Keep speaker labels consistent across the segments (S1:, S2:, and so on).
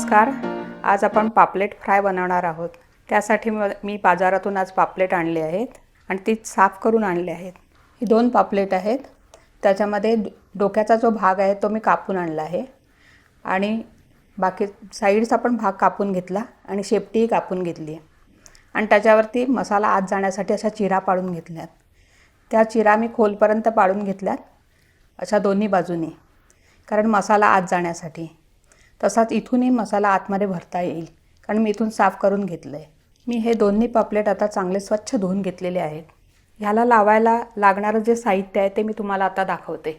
S1: नमस्कार. आज आपण पापलेट फ्राय बनवणार आहोत. त्यासाठी मी बाजारातून आज पापलेट आणले आहेत आणि ती साफ करून आणले आहेत. ही दोन पापलेट आहेत. त्याच्यामध्ये डोक्याचा जो भाग आहे तो मी कापून आणला आहे. आणि बाकी साईडचा पण भाग कापून घेतला आणि शेपटीही कापून घेतली आहे. आणि त्याच्यावरती मसाला आत जाण्यासाठी अशा चिरा पाडून घेतल्यात. त्या चिरा मी खोलपर्यंत पाडून घेतल्यात अशा दोन्ही बाजूनी. कारण मसाला आत जाण्यासाठी. तसाच इथूनही मसाला आतमध्ये भरता येईल. कारण मी इथून साफ करून घेतलं आहे मी हे दोन्ही पापलेट आता चांगले स्वच्छ धुवून घेतलेले आहेत. ह्याला लावायला लागणारं जे साहित्य आहे ते मी तुम्हाला आता दाखवते.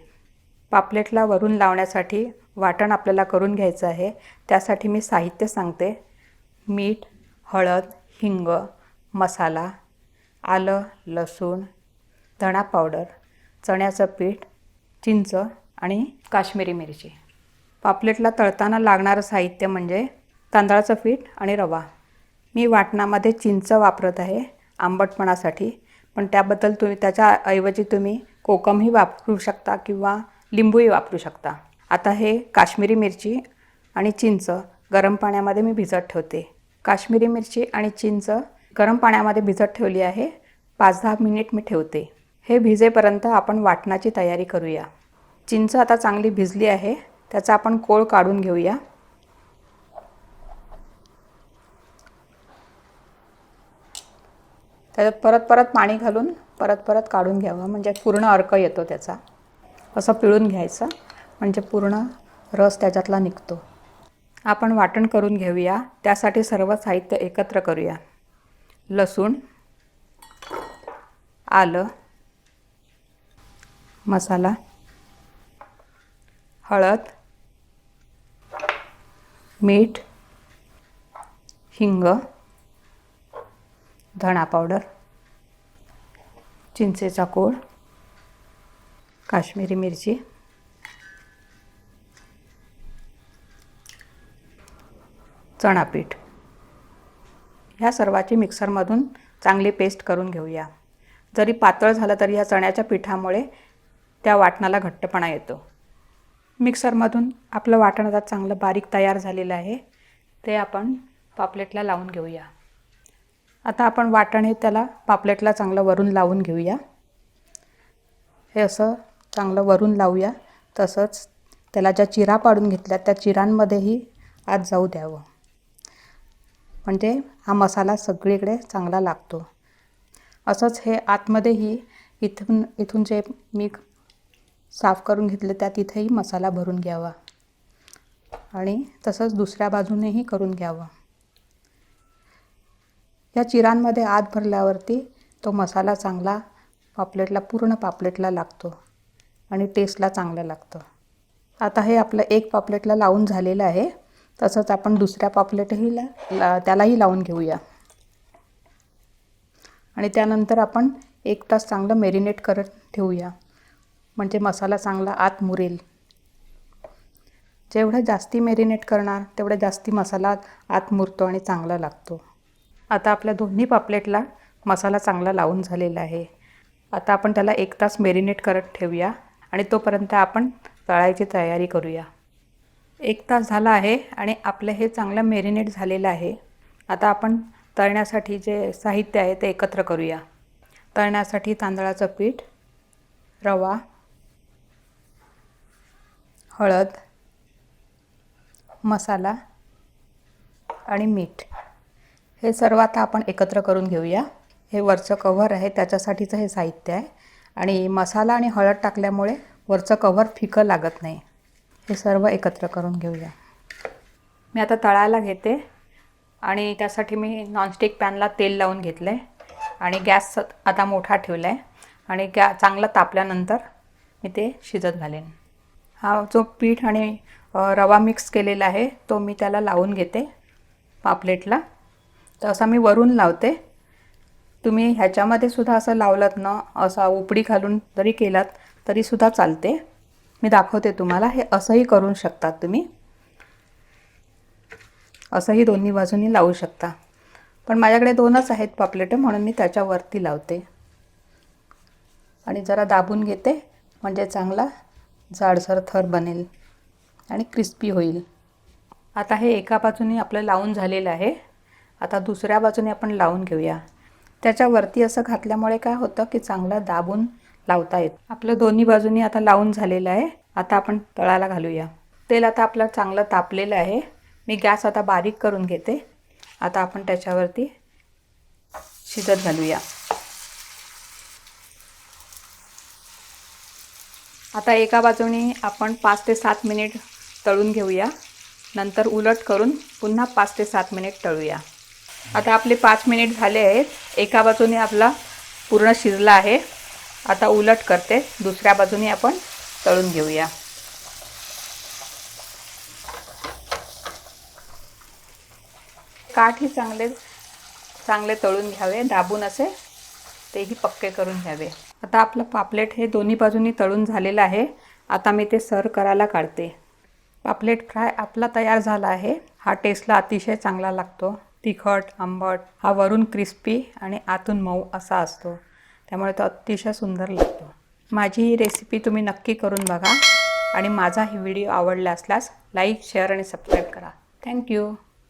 S1: पापलेटला वरून लावण्यासाठी वाटण आपल्याला करून घ्यायचं आहे. त्यासाठी मी साहित्य सांगते. मीठ हळद हिंग मसाला आलं लसूण धणा पावडर चण्याचं पीठ चिंच आणि काश्मीरी मिरची. पापलेटला तळताना लागणारं साहित्य म्हणजे तांदळाचं पीठ आणि रवा. मी वाटणामध्ये चिंच वापरत आहे आंबटपणासाठी. पण त्याबद्दल तुम्ही त्याच्या ऐवजी तुम्ही कोकमही वापरू शकता किंवा लिंबूही वापरू शकता. आता हे काश्मीरी मिरची आणि चिंच गरम पाण्यामध्ये मी भिजत ठेवते. काश्मीरी मिरची आणि चिंच गरम पाण्यामध्ये भिजत ठेवली आहे. पाच दहा मिनिट मी ठेवते. हे भिजेपर्यंत आपण वाटणाची तयारी करूया. चिंच आता चांगली भिजली आहे. त्याचा आपण कोळ काढून घेऊया. त्याच्यात परत परत पाणी घालून परत परत काढून घ्यावं. म्हणजे पूर्ण अर्क येतो त्याचा. असं पिळून घ्यायचं. म्हणजे पूर्ण रस त्याच्यातला निघतो. आपण वाटण करून घेऊया. त्यासाठी सर्व साहित्य एकत्र करूया. लसूण आलं मसाला हळद मीठ हिंग धणा पावडर चिंचेचा कोळ काश्मीरी मिरची चणापीठ. ह्या सर्वाची मिक्सरमधून चांगली पेस्ट करून घेऊया. जरी पातळ झालं तरी ह्या चण्याच्या पिठामुळे त्या वाटणाला घट्टपणा येतो. मिक्सरमधून आपलं वाटण आता चांगलं बारीक तयार झालेलं आहे. ते आपण पापलेटला लावून घेऊया. आता आपण वाटण हे त्याला पापलेटला चांगलं वरून लावून घेऊया. हे असं चांगलं वरून लावूया. तसंच त्याला ज्या चिरा पाडून घेतल्या त्या चिरांमध्येही आत जाऊ द्यावं. म्हणजे हा मसाला सगळीकडे चांगला लागतो. असंच हे आतमध्येही इथून इथून जे मी साफ करून घेतलं त्या तिथेही मसाला भरून घ्यावा. आणि तसंच दुसऱ्या बाजूनेही करून घ्यावं. या चिरांमध्ये आत भरल्यावरती तो मसाला चांगला पापलेटला पूर्ण पापलेटला लागतो आणि टेस्टला चांगलं लागतं. आता हे आपलं एक पापलेटला लावून झालेलं आहे. तसंच आपण दुसऱ्या पापलेटही ला, ला त्यालाही लावून घेऊया. आणि त्यानंतर आपण एक तास चांगलं मेरिनेट करत ठेवूया. म्हणजे मसाला चांगला आत मुरेल. जेवढं जास्ती मेरिनेट करणार तेवढा जास्ती मसाला आत मुरतो आणि चांगला लागतो. आता आपल्या दोन्ही पापलेटला मसाला चांगला लावून झालेला आहे. आता आपण त्याला एक तास मेरिनेट करत ठेवूया आणि तोपर्यंत आपण तळायची तयारी करूया. एक तास झाला आहे आणि आपलं हे चांगलं मेरिनेट झालेलं आहे. आता आपण तळण्यासाठी जे साहित्य आहे ते एकत्र करूया. तळण्यासाठी तांदळाचं पीठ रवा हळद मसाला आणि मीठ. हे सर्व आता आपण एकत्र करून घेऊया. हे वरचं कव्हर आहे त्याच्यासाठीचं हे साहित्य आहे. आणि मसाला आणि हळद टाकल्यामुळे वरचं कव्हर फिकं लागत नाही. हे सर्व एकत्र करून घेऊया. मी आता तळायला घेते. आणि त्यासाठी मी नॉनस्टिक पॅनला तेल लावून घेतलं आहे आणि गॅस आता मोठा ठेवला आहे आणि गॅ चांगला तापल्यानंतर मी ते शिजत घालेन. हा जो पीठ आणि रवा मिक्स केलेला आहे तो मी त्याला लावून घेते पापलेटला. तर असा मी वरून लावते. तुम्ही ह्याच्यामध्ये सुद्धा असं लावलात ना असा उपडी घालून जरी केलात तरीसुद्धा चालते. मी दाखवते तुम्हाला हे असंही करू शकतात तुम्ही. असंही दोन्ही बाजूनी लावू शकता. पण माझ्याकडे दोनच आहेत पापलेटं म्हणून मी त्याच्यावरती लावते. आणि जरा दाबून घेते म्हणजे चांगला. जाडसर थर बनेल आणि क्रिस्पी होईल. आता हे एका बाजूने आपलं लावून झालेलं आहे. आता दुसऱ्या बाजूने आपण लावून घेऊया. त्याच्यावरती असं घातल्यामुळे काय होतं की चांगलं दाबून लावता येत. आपलं दोन्ही बाजूनी आता लावून झालेलं आहे. आता आपण तळाला घालूया. तेल आता आपलं चांगलं तापलेलं आहे. मी गॅस आता बारीक करून घेते. आता आपण त्याच्यावरती शिजत घालूया. आता एका बाजूने आपण पाच ते सात मिनिट तळून घेऊया. नंतर उलट करून पुन्हा पाच ते सात मिनिट तळूया. आता आपले पाच मिनिट झाले आहेत. एका बाजूने आपला पूर्ण शिजला आहे. आता उलट करते. दुसऱ्या बाजूने आपण तळून घेऊया. काठही चांगले चांगले तळून घ्यावे. दाबून असे. तेही पक्के करून घ्यावे. आता आपलं पापलेट हे दोन्ही बाजूनी तळून झालेलं आहे. आता मी ते सर्व करायला काढते. पापलेट फ्राय आपला तयार झाला आहे. हा टेस्टला अतिशय चांगला लागतो. तिखट आंबट हा वरून क्रिस्पी आणि आतून मऊ असा असतो. त्यामुळे तो अतिशय सुंदर लागतो. माझी ही रेसिपी तुम्ही नक्की करून बघा. आणि माझा ही व्हिडिओ आवडला असल्यास लाईक शेअर आणि सबस्क्राईब करा. Thank you